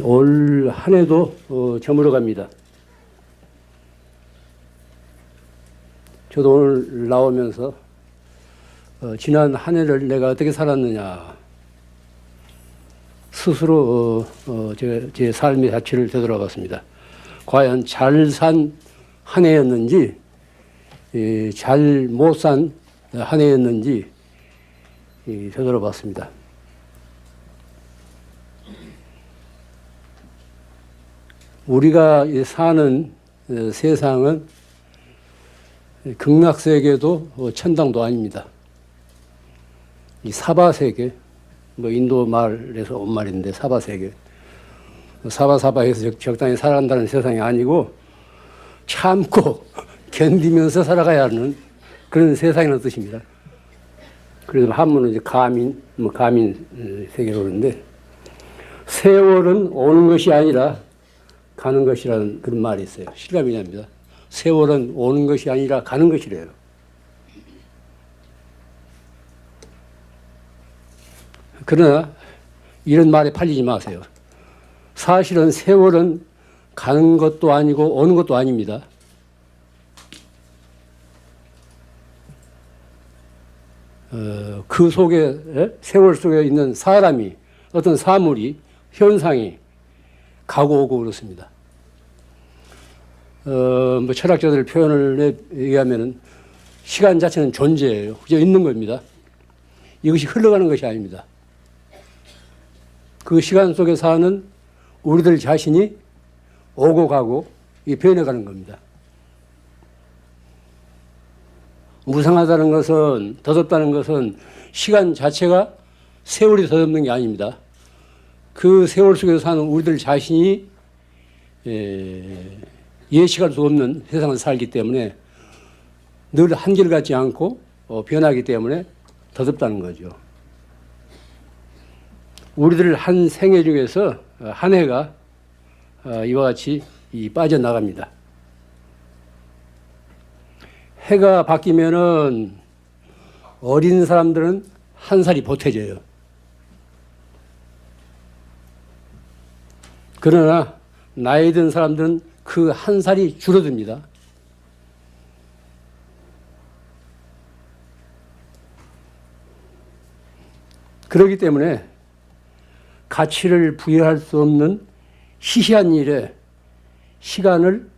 올 한 해도 어, 저물어 갑니다. 저도 오늘 나오면서 어, 지난 한 해를 내가 어떻게 살았느냐 스스로 어, 어, 제, 제 삶의 자취를 되돌아봤습니다. 과연 잘 산 한 해였는지 잘 못 산 한 해였는지 이, 되돌아봤습니다. 우리가 이 사는 어, 세상은 극락세계도 어, 천당도 아닙니다. 이 사바세계, 뭐 인도 말에서 온 말인데 사바세계. 사바사바해서 적- 적당히 살아간다는 세상이 아니고 참고 견디면서 살아가야 하는 그런 세상이라는 뜻입니다. 그래서 한문은 이제 가민, 뭐 가민 어, 세계로 그러는데 세월은 오는 것이 아니라 가는 것이라는 그런 말이 있어요. 실감이 납니다. 세월은 오는 것이 아니라 가는 것이래요. 그러나 이런 말에 팔리지 마세요. 사실은 세월은 가는 것도 아니고 오는 것도 아닙니다. 어, 그 속에 에? 세월 속에 있는 사람이 어떤 사물이 현상이 가고 오고 그렇습니다. 어, 뭐 철학자들 표현을 얘기하면은 시간 자체는 존재예요. 그저 있는 겁니다. 이것이 흘러가는 것이 아닙니다. 그 시간 속에 사는 우리들 자신이 오고 가고 이 변해가는 겁니다. 무상하다는 것은 더덥다는 것은 시간 자체가 세월이 더덥는 게 아닙니다. 그 세월 속에서 사는 우리들 자신이 에, 예측할 수 없는 세상을 살기 때문에 늘 한결같지 않고 어, 변하기 때문에 더덥다는 거죠. 우리들 한 생애 중에서 어, 한 해가 어, 이와 같이 이 빠져나갑니다. 해가 바뀌면은 어린 사람들은 한 살이 보태져요. 그러나 나이 든 사람들은 그 한 살이 줄어듭니다. 그렇기 때문에 가치를 부여할 수 없는 시시한 일에 시간을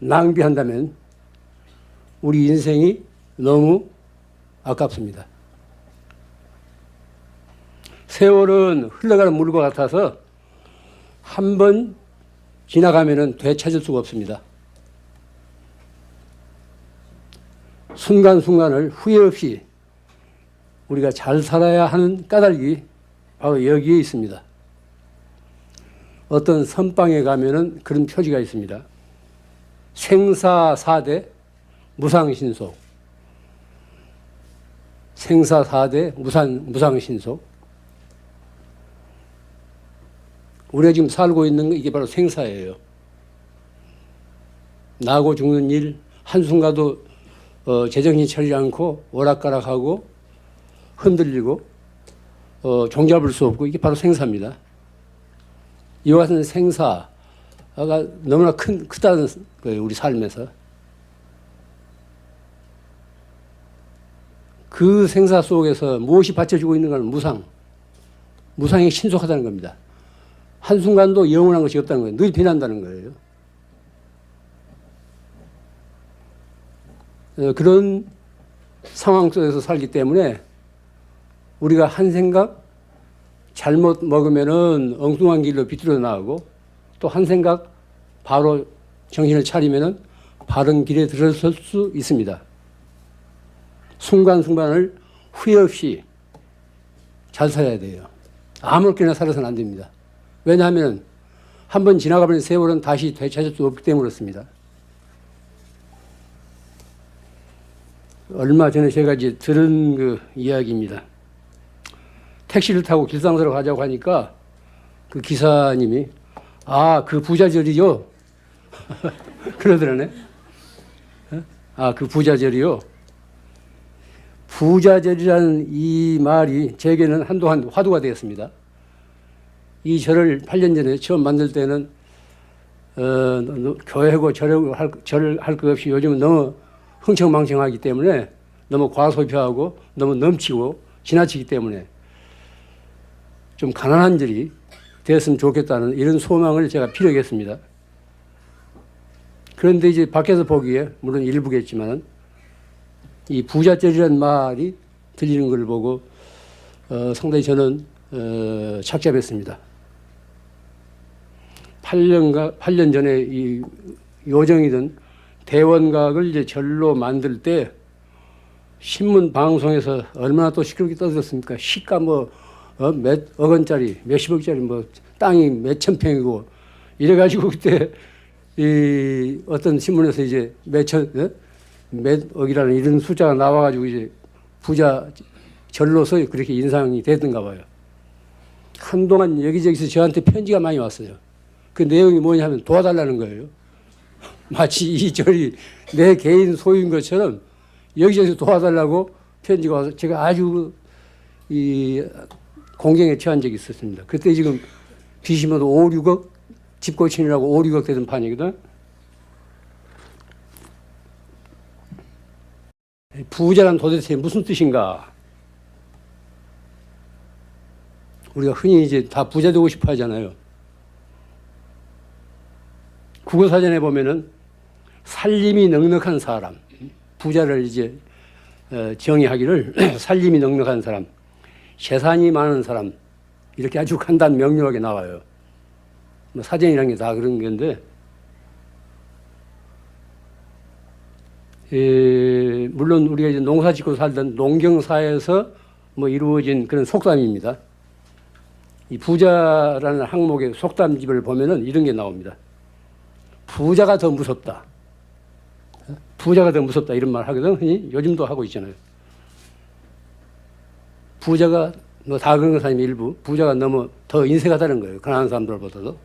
낭비한다면 우리 인생이 너무 아깝습니다. 세월은 흘러가는 물과 같아서 한 번 지나가면은 되찾을 수가 없습니다. 순간순간을 후회 없이 우리가 잘 살아야 하는 까닭이 바로 여기에 있습니다. 어떤 선방에 가면은 그런 표지가 있습니다. 생사사대 무상신속. 생사사대 무상, 무상신속. 우리가 지금 살고 있는 게 이게 바로 생사예요. 나고 죽는 일 한순간도 어, 제정신 차리지 않고 오락가락하고 흔들리고 어, 종잡을 수 없고 이게 바로 생사입니다. 이와 같은 생사가 너무나 큰 크다는 거예요 우리 삶에서. 그 생사 속에서 무엇이 받쳐주고 있는 건 무상. 무상이 신속하다는 겁니다. 한순간도 영원한 것이 없다는 거예요. 늘 변한다는 거예요. 어, 그런 상황 속에서 살기 때문에 우리가 한 생각 잘못 먹으면은 엉뚱한 길로 비틀어 나가고 또 한 생각 바로 정신을 차리면은 바른 길에 들어설 수 있습니다. 순간순간을 후회 없이 잘 살아야 돼요. 아무렇게나 살아서는 안 됩니다. 왜냐하면 한 번 지나가버린 세월은 다시 되찾을 수 없기 때문에 그렇습니다. 얼마 전에 제가 이제 들은 그 이야기입니다. 택시를 타고 길상사로 가자고 하니까 그 기사님이 아, 그 부자절이요? 그러더라네. 어? 아, 그 부자절이요? 부자절이라는 이 말이 제게는 한동안 화두가 되었습니다. 이 절을 8년 전에 처음 만들 때는 어, 너- 교회고 절하고 할, 절을 할 것 없이 요즘은 너무 흥청망청하기 때문에 너무 과소비하고 너무 넘치고 지나치기 때문에 좀 가난한 절이 됐으면 좋겠다는 이런 소망을 제가 피력했습니다. 그런데 이제 밖에서 보기에 물론 일부겠지만은 이 부자절이라는 말이 들리는 걸 보고 어, 상당히 저는 어, 착잡했습니다. 8년가 8년 전에 이 요정이든 대원각을 이제 절로 만들 때 신문 방송에서 얼마나 또 시끄럽게 떠들었습니까? 시가 뭐 어, 몇억 원짜리, 몇십억짜리 뭐 땅이 몇천 평이고 이래가지고 그때 이 어떤 신문에서 이제 몇천 어? 몇억이라는 이런 숫자가 나와가지고 이제 부자 절로서 그렇게 인상이 됐던가 봐요. 한동안 여기저기서 저한테 편지가 많이 왔어요. 그 내용이 뭐냐면 도와달라는 거예요. 마치 이 절이 내 개인 소유인 것처럼 여기저기서 도와달라고 편지가 와서 제가 아주 이 공경에 처한 적이 있었습니다. 그때 지금 비시면 5, 6억 집 고치느라고 5, 6억 되던 판이거든. 부자란 도대체 무슨 뜻인가? 우리가 흔히 이제 다 부자 되고 싶어 하잖아요. 국어사전에 보면은 살림이 넉넉한 사람, 부자를 이제 어, 정의하기를 살림이 넉넉한 사람, 재산이 많은 사람 이렇게 아주 간단 명료하게 나와요. 뭐 사전이라는 게 다 그런 건데 에, 물론 우리가 이제 농사 짓고 살던 농경사에서 뭐 이루어진 그런 속담입니다. 이 부자라는 항목의 속담집을 보면은 이런 게 나옵니다. 부자가 더 무섭다. 부자가 더 무섭다 이런 말 하거든. 흔히 요즘도 하고 있잖아요. 부자가 뭐다 그런 사람이 일부 부자가 너무 더 인색하다는 거예요. 가난한 사람들보다도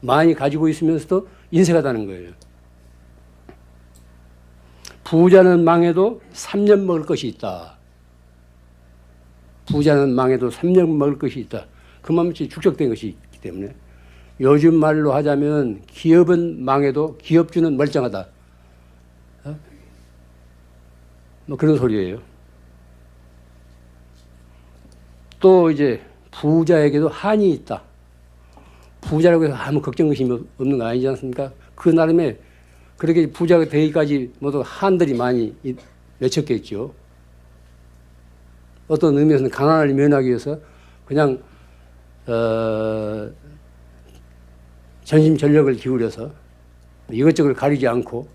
많이 가지고 있으면서도 인색하다는 거예요. 부자는 망해도 3년 먹을 것이 있다. 부자는 망해도 3년 먹을 것이 있다. 그만치 축적된 것이 있기 때문에 요즘 말로 하자면 기업은 망해도 기업주는 멀쩡하다. 어? 뭐 그런 소리예요. 또 이제 부자에게도 한이 있다. 부자라고 해서 아무 걱정 의심이 없는 거 아니지 않습니까? 그 나름에 그렇게 부자가 되기까지 모두 한들이 많이 이- 맺혔겠죠. 어떤 의미에서는 가난을 면하기 위해서 그냥 어, 전심 전력을 기울여서 이것저것 가리지 않고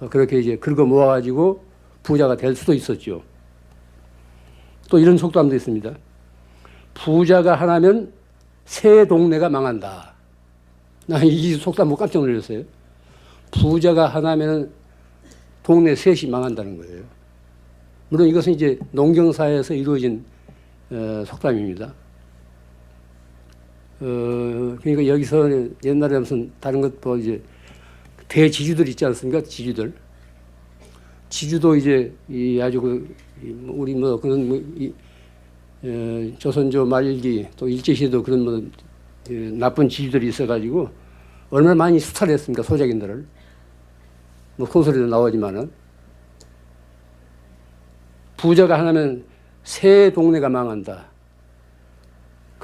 어, 그렇게 이제 긁어 모아가지고 부자가 될 수도 있었죠. 또 이런 속담도 있습니다. 부자가 하나면 새 동네가 망한다. 나 이 속담 보고 깜짝 놀랐어요. 부자가 하나면 동네 셋이 망한다는 거예요. 물론 이것은 이제 농경사에서 이루어진 어, 속담입니다. 어, 그러니까 여기서 옛날에 무슨 다른 것도 이제 대지주들 있지 않습니까? 지주들. 지주도 이제 이 아주 그, 이뭐 우리 뭐 그런 뭐 이, 어, 조선조 말기 또 일제시대도 그런 뭐 예, 나쁜 지주들이 있어가지고 얼마나 많이 수탈했습니까? 소작인들을. 뭐 소설에도 나오지만은 부자가 하나면 새 동네가 망한다.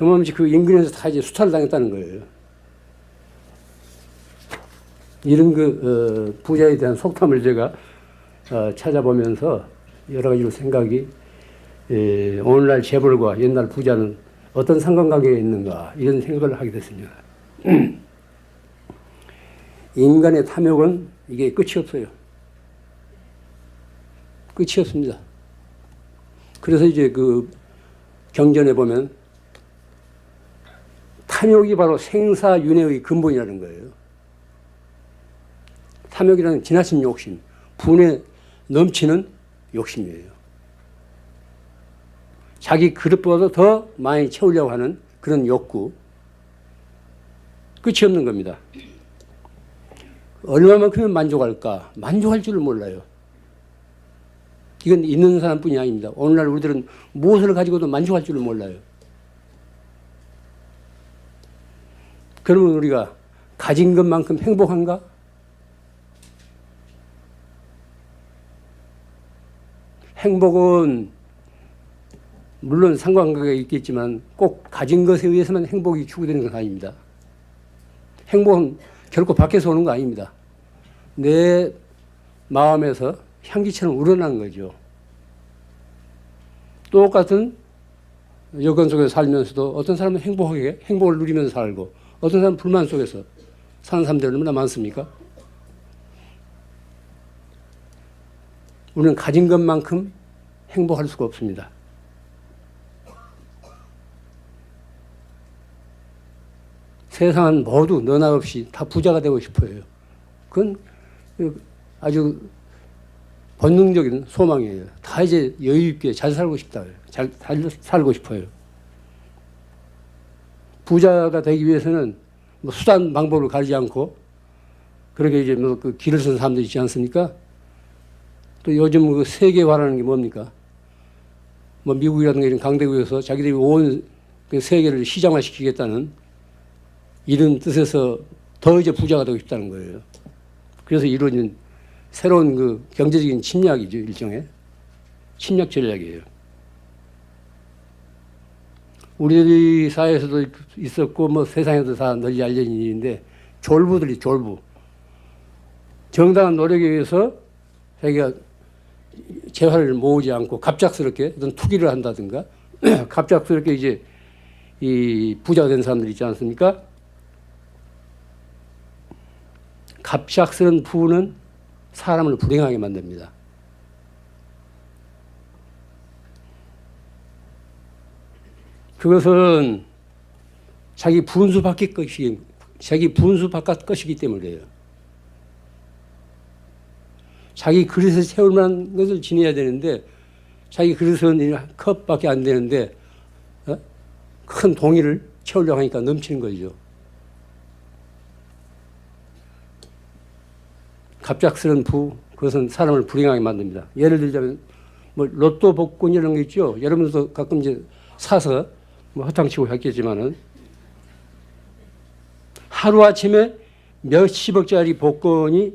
그만치 그 인근에서 다 이제 수탈을 당했다는 거예요. 이런 그 어, 부자에 대한 속담을 제가 어, 찾아보면서 여러 가지로 생각이 에, 오늘날 재벌과 옛날 부자는 어떤 상관관계가 있는가 이런 생각을 하게 됐습니다. 인간의 탐욕은 이게 끝이 없어요. 끝이 없습니다. 그래서 이제 그 경전에 보면 탐욕이 바로 생사윤회의 근본이라는 거예요. 탐욕이라는 지나친 욕심, 분에 넘치는 욕심이에요. 자기 그릇보다 더 많이 채우려고 하는 그런 욕구. 끝이 없는 겁니다. 얼마만큼은 만족할까? 만족할 줄을 몰라요. 이건 있는 사람뿐이 아닙니다. 오늘날 우리들은 무엇을 가지고도 만족할 줄을 몰라요. 그러면 우리가 가진 것만큼 행복한가? 행복은 물론 상관관계가 있겠지만 꼭 가진 것에 의해서만 행복이 추구되는 건 아닙니다. 행복은 결코 밖에서 오는 거 아닙니다. 내 마음에서 향기처럼 우러나는 거죠. 똑같은 여건 속에서 살면서도 어떤 사람은 행복하게 행복을 누리면서 살고 어떤 사람은 불만 속에서 사는 사람들이 얼마나 많습니까? 우리는 가진 것만큼 행복할 수가 없습니다. 세상은 모두 너나 없이 다 부자가 되고 싶어요. 그건 아주 본능적인 소망이에요. 다 이제 여유 있게 잘 살고 싶다. 잘, 잘 살고 싶어요. 부자가 되기 위해서는 뭐 수단 방법을 가리지 않고 그렇게 이제 뭐 그 길을 쓴 사람들 있지 않습니까? 또 요즘 그 세계화라는 게 뭡니까? 뭐 미국이라든가 이런 강대국에서 자기들이 온그 세계를 시장화시키겠다는 이런 뜻에서 더 이제 부자가 되고 싶다는 거예요. 그래서 이루어진 새로운 그 경제적인 침략이죠, 일종의. 침략 전략이에요. 우리 사회에서도 있었고, 뭐 세상에도 다 널리 알려진 일인데, 졸부들이 졸부. 정당한 노력에 의해서 자기가 재화를 모으지 않고 갑작스럽게 어떤 투기를 한다든가, 갑작스럽게 이제 이 부자가 된 사람들 있지 않습니까? 갑작스런 부는 사람을 불행하게 만듭니다. 그것은 자기 분수 밖의 것이 자기 분수 바깥 것이기 때문이에요. 자기 그릇에 채울 만한 것을 지내야 되는데 자기 그릇은 컵밖에 안 되는데 어? 큰 동이를 채우려고 하니까 넘치는 거죠. 갑작스런 부 그것은 사람을 불행하게 만듭니다. 예를 들자면 뭐 로또 복권 이런 거 있죠. 여러분도 가끔 이제 사서 뭐 허탕치고 했겠지만은 하루 아침에 몇십억짜리 복권이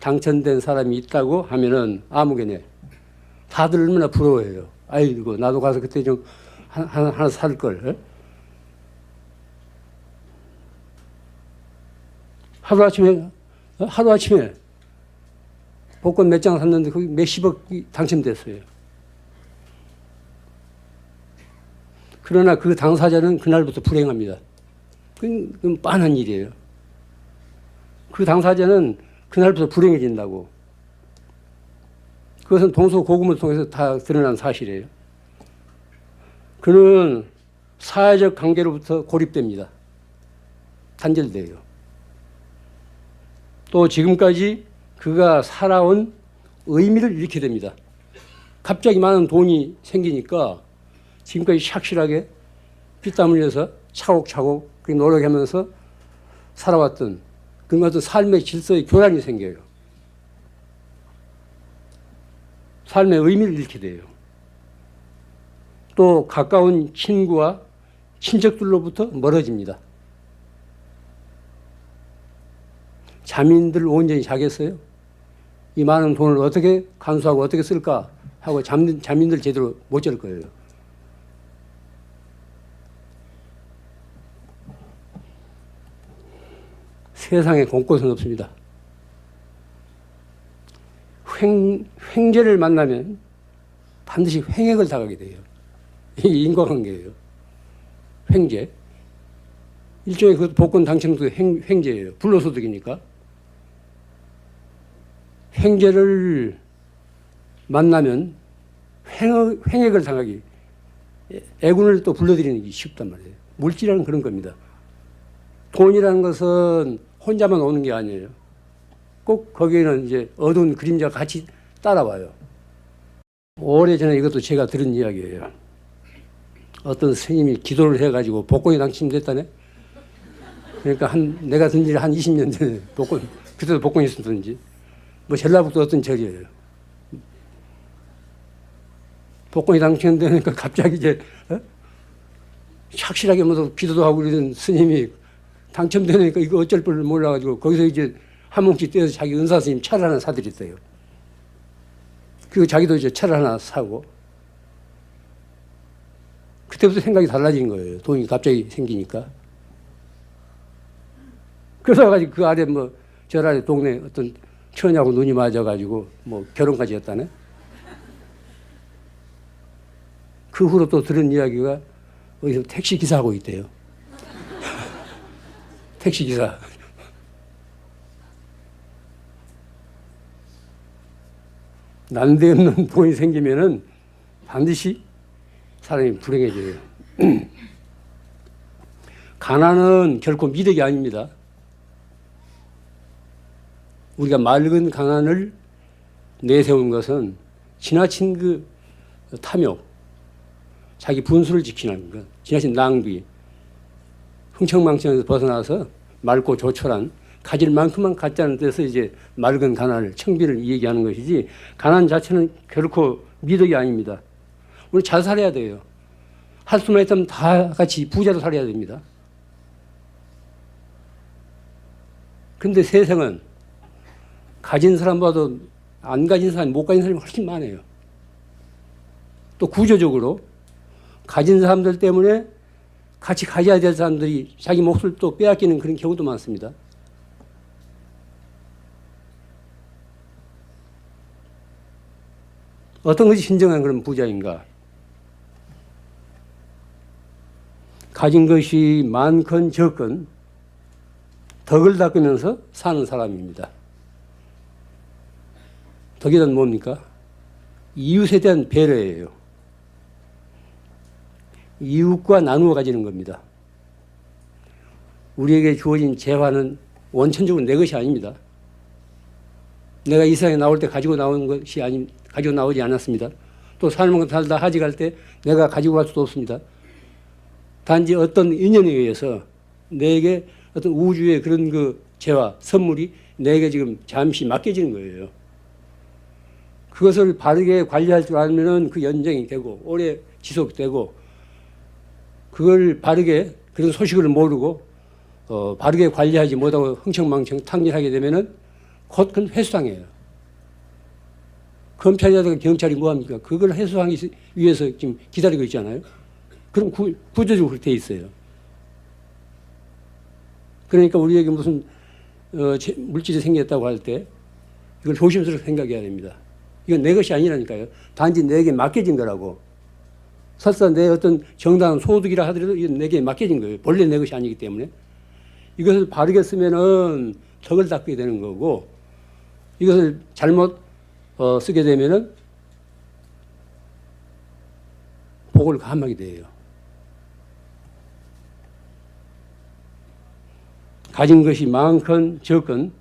당첨된 사람이 있다고 하면은 아무개네 다들 얼마나 부러워해요. 아이고 나도 가서 그때 좀 하나, 하나 살 걸. 하루 아침에 어? 하루 아침에 복권 몇 장 샀는데 거기 몇십억이 당첨됐어요. 그러나 그 당사자는 그날부터 불행합니다. 그건, 빤한 일이에요. 그 당사자는 그날부터 불행해진다고. 그것은 동서고금을 통해서 다 드러난 사실이에요. 그는 사회적 관계로부터 고립됩니다. 단절돼요. 또 지금까지 그가 살아온 의미를 잃게 됩니다. 갑자기 많은 돈이 생기니까 지금까지 착실하게 피땀 흘려서 차곡차곡 노력하면서 살아왔던 그런 어떤 삶의 질서의 교란이 생겨요. 삶의 의미를 잃게 돼요. 또 가까운 친구와 친척들로부터 멀어집니다. 자민들 온전히 자겠어요? 이 많은 돈을 어떻게 간수하고 어떻게 쓸까 하고 자민, 자민들 제대로 못잘 거예요. 세상에 공꽃은 없습니다. 횡, 횡재를 만나면 반드시 횡액을 당하게 돼요. 이 인과관계예요. 횡재. 일종의 그 복권 당첨도 횡, 횡재예요. 불로소득이니까. 횡재를 만나면 횡, 횡액을 당하기, 애군을 또 불러들이는 게 쉽단 말이에요. 물질이라는 그런 겁니다. 돈이라는 것은 혼자만 오는 게 아니에요. 꼭 거기에는 이제 어두운 그림자가 같이 따라와요. 오래전에 이것도 제가 들은 이야기예요. 어떤 스님이 기도를 해가지고 복권이 당첨됐다네? 그러니까 한, 내가 든지한 20년 전에 복권, 그때도 복권이 있었든지. 뭐 전라북도 어떤 절이에요. 복권이 당첨되니까 갑자기 이제 어? 착실하게 뭐 기도도 하고 그러던 스님이 당첨되니까 이거 어쩔 줄 몰라가지고 거기서 이제 한 뭉치 떼서 자기 은사 스님 차를 하나 사드렸어요. 그리고 자기도 이제 차를 하나 사고 그때부터 생각이 달라진 거예요. 돈이 갑자기 생기니까. 그래서 가지고 그 아래 뭐 저 아래 동네 어떤 처녀하고 눈이 맞아가지고 뭐 결혼까지 했다네. 그 후로 또 들은 이야기가 어디서 택시 기사하고 있대요. 택시 기사. 난데없는 돈이 생기면은 반드시 사람이 불행해져요. 가난은 결코 미덕이 아닙니다. 우리가 맑은 가난을 내세운 것은 지나친 그 탐욕, 자기 분수를 지키는 것, 지나친 낭비, 흥청망청에서 벗어나서 맑고 조촐한 가질 만큼만 갖자는 데서 이제 맑은 가난을 청비를 얘기하는 것이지 가난 자체는 결코 미덕이 아닙니다. 우리 잘 살아야 돼요. 할 수만 있다면 다 같이 부자로 살아야 됩니다. 근데 세상은 가진 사람보다도 안 가진 사람, 못 가진 사람이 훨씬 많아요. 또 구조적으로 가진 사람들 때문에 같이 가져야 될 사람들이 자기 몫을 또 빼앗기는 그런 경우도 많습니다. 어떤 것이 진정한 그런 부자인가? 가진 것이 많건 적건 덕을 닦으면서 사는 사람입니다. 덕이란 뭡니까? 이웃에 대한 배려예요. 이웃과 나누어 가지는 겁니다. 우리에게 주어진 재화는 원천적으로 내 것이 아닙니다. 내가 이 세상에 나올 때 가지고 나온 것이 아니, 가지고 나오지 않았습니다. 또 삶을 살다 하지 갈 때 내가 가지고 갈 수도 없습니다. 단지 어떤 인연에 의해서 내게 어떤 우주의 그런 그 재화, 선물이 내게 지금 잠시 맡겨지는 거예요. 그것을 바르게 관리할 줄 알면은 그 연장이 되고 오래 지속되고 그걸 바르게 그런 소식을 모르고 어, 바르게 관리하지 못하고 흥청망청 탕진하게 되면은 곧 그건 회수당해요. 검찰이라든가 경찰이 뭐합니까? 그걸 회수하기 위해서 지금 기다리고 있잖아요. 그럼 구, 구조적으로 그렇게 돼 있어요. 그러니까 우리에게 무슨 어, 제, 물질이 생겼다고 할 때 이걸 조심스럽게 생각해야 됩니다. 이건 내 것이 아니라니까요. 단지 내게 맡겨진 거라고. 설사 내 어떤 정당한 소득이라 하더라도 이건 내게 맡겨진 거예요. 본래 내 것이 아니기 때문에. 이것을 바르게 쓰면은 덕을 닦게 되는 거고 이것을 잘못 어, 쓰게 되면은 복을 감하게 돼요. 가진 것이 많건 적건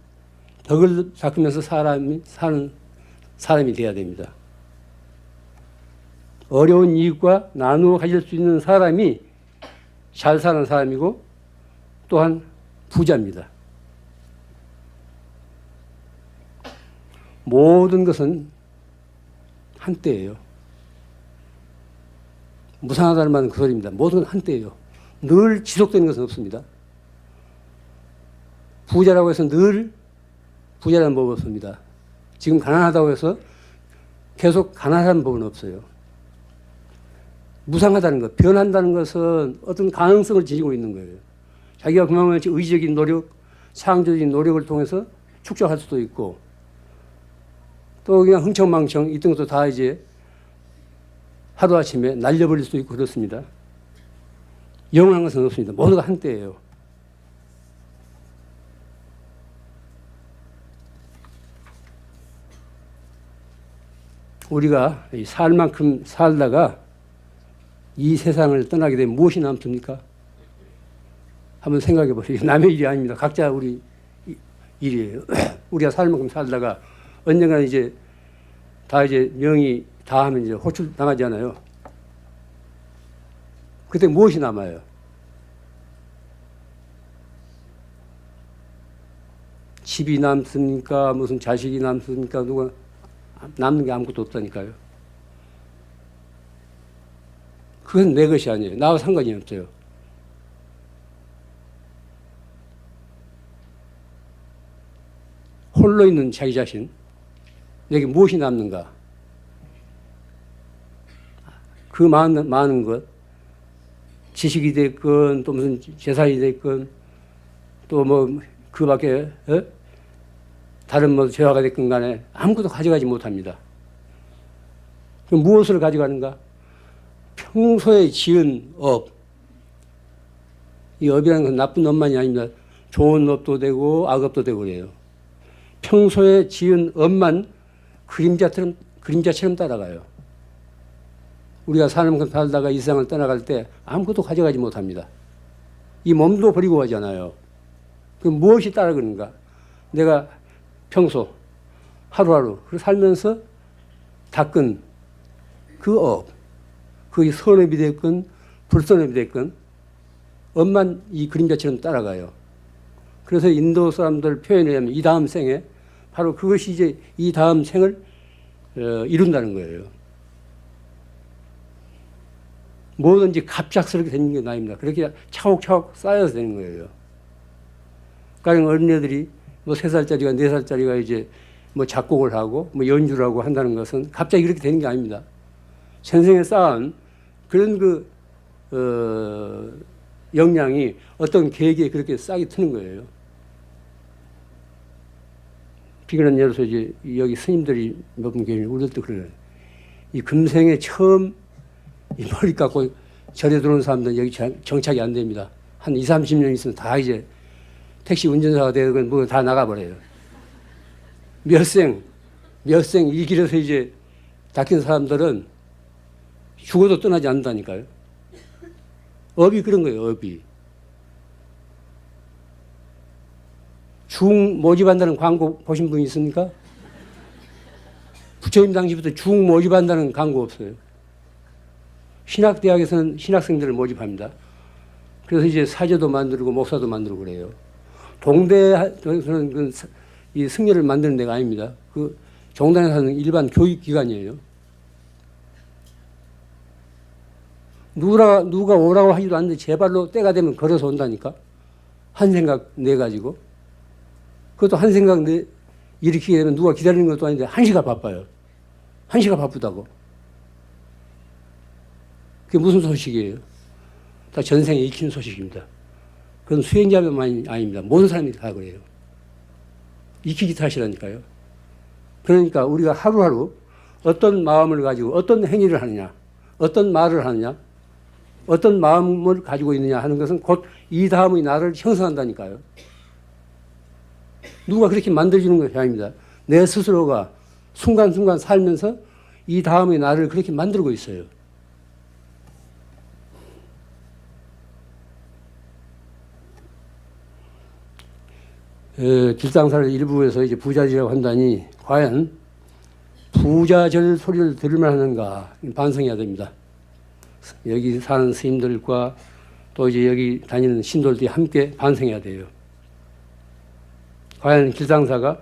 덕을 닦으면서 사람이 사는 사람이 되어야 됩니다. 어려운 이익과 나누어 가질 수 있는 사람이 잘 사는 사람이고 또한 부자입니다. 모든 것은 한때예요. 무상하다는 말은 그 소리입니다. 모든 건 한때예요. 늘 지속되는 것은 없습니다. 부자라고 해서 늘 부자라는 법은 없습니다. 지금 가난하다고 해서 계속 가난한 법은 없어요. 무상하다는 것, 변한다는 것은 어떤 가능성을 지니고 있는 거예요. 자기가 그만큼 의지적인 노력, 창조적인 노력을 통해서 축적할 수도 있고, 또 그냥 흥청망청 있던 것도 다 이제 하루아침에 날려버릴 수도 있고 그렇습니다. 영원한 것은 없습니다. 모두가 한때예요. 우리가 살 만큼 살다가 이 세상을 떠나게 되면 무엇이 남습니까? 한번 생각해 보세요. 남의 일이 아닙니다. 각자 우리 일이에요. 우리가 살 만큼 살다가 언젠가 이제 다 이제 명이 다 하면 이제 호출 당하잖아요. 그때 무엇이 남아요? 집이 남습니까? 무슨 자식이 남습니까? 누가 남는 게 아무것도 없다니까요. 그건 내 것이 아니에요. 나와 상관이 없어요. 홀로 있는 자기 자신, 내게 무엇이 남는가? 그 많은, 많은 것, 지식이 됐건, 또 무슨 재산이 됐건, 또 뭐, 그 밖에, 에? 다른 뭐 재화가 됐건 간에 아무것도 가져가지 못합니다. 그럼 무엇을 가져가는가? 평소에 지은 업. 이 업이라는 건 나쁜 업만이 아닙니다. 좋은 업도 되고 악업도 되고 그래요. 평소에 지은 업만 그림자처럼, 그림자처럼 따라가요. 우리가 것 살다가 이 세상을 떠나갈 때 아무것도 가져가지 못합니다. 이 몸도 버리고 가잖아요. 그 무엇이 따라가는가? 내가 평소 하루하루 살면서 닦은 그 업, 그게 선업이 됐건 불선업이 됐건 업만 이 그림자처럼 따라가요. 그래서 인도 사람들 표현에 의하면 이 다음 생에 바로 그것이 이제 이 다음 생을 어, 이룬다는 거예요. 뭐든지 갑작스럽게 되는 게 아닙니다. 그렇게 차곡차곡 쌓여서 되는 거예요. 가령 어린애들이 뭐세 살짜리가 네 살짜리가 이제 뭐 작곡을 하고 뭐 연주를 하고 한다는 것은 갑자기 그렇게 되는 게 아닙니다. 생생에 쌓은 그런 그, 어, 역량이 어떤 계기에 그렇게 싹이 트는 거예요. 비근한 예로서 이제 여기 스님들이 몇 분 계시는 우리들 도 그래요. 이 금생에 처음 이 머리 깎고 절에 들어온 사람들은 여기 정착이 안 됩니다. 한 2, 30년 있으면 다 이제 택시 운전사가 되건 뭐다 나가버려요. 몇 생, 몇 생 이 길에서 이제 닦인 사람들은 죽어도 떠나지 않는다니까요. 업이 그런 거예요, 업이. 중 모집한다는 광고 보신 분 있습니까? 부처님 당시부터 중 모집한다는 광고 없어요. 신학대학에서는 신학생들을 모집합니다. 그래서 이제 사제도 만들고 목사도 만들고 그래요. 동대에서는 그이 승려를 만드는 데가 아닙니다. 그 종단에 사는 일반 교육 기관이에요. 누가 누가 오라고 하지도 않는데 제 발로 때가 되면 걸어서 온다니까. 한 생각 내 가지고. 그것도 한 생각 내 일으키게 되면 누가 기다리는 것도 아닌데 한 시가 바빠요. 한 시가 바쁘다고. 그게 무슨 소식이에요? 다 전생에 익힌 소식입니다. 그건 수행자만이 아닙니다. 모든 사람이 다 그래요. 익히기 탓이라니까요. 그러니까 우리가 하루하루 어떤 마음을 가지고 어떤 행위를 하느냐, 어떤 말을 하느냐, 어떤 마음을 가지고 있느냐 하는 것은 곧 이 다음의 나를 형성한다니까요. 누가 그렇게 만들어주는 것이 아닙니다. 내 스스로가 순간순간 살면서 이 다음의 나를 그렇게 만들고 있어요. 에, 길상사를 일부에서 이제 부자지라고 한다니 과연 부자절 소리를 들을만 하는가 반성해야 됩니다. 여기 사는 스님들과 또 이제 여기 다니는 신도들이 함께 반성해야 돼요. 과연 길상사가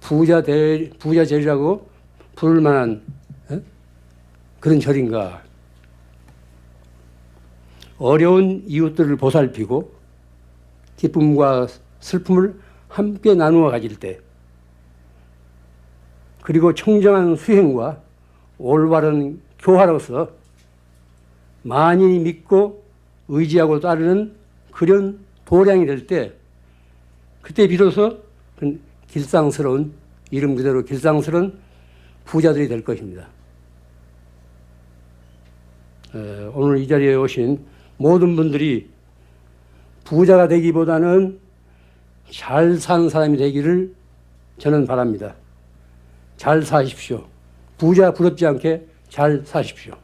부자 대 부자 절이라고 부를 만한 에? 그런 절인가? 어려운 이웃들을 보살피고 기쁨과 슬픔을 함께 나누어 가질 때, 그리고 청정한 수행과 올바른 교화로서 많이 믿고 의지하고 따르는 그런 도량이 될 때, 그때 비로소 그 길상스러운, 이름 그대로 길상스러운 부자들이 될 것입니다. 오늘 이 자리에 오신 모든 분들이 부자가 되기보다는 잘 사는 사람이 되기를 저는 바랍니다. 잘 사십시오. 부자 부럽지 않게 잘 사십시오.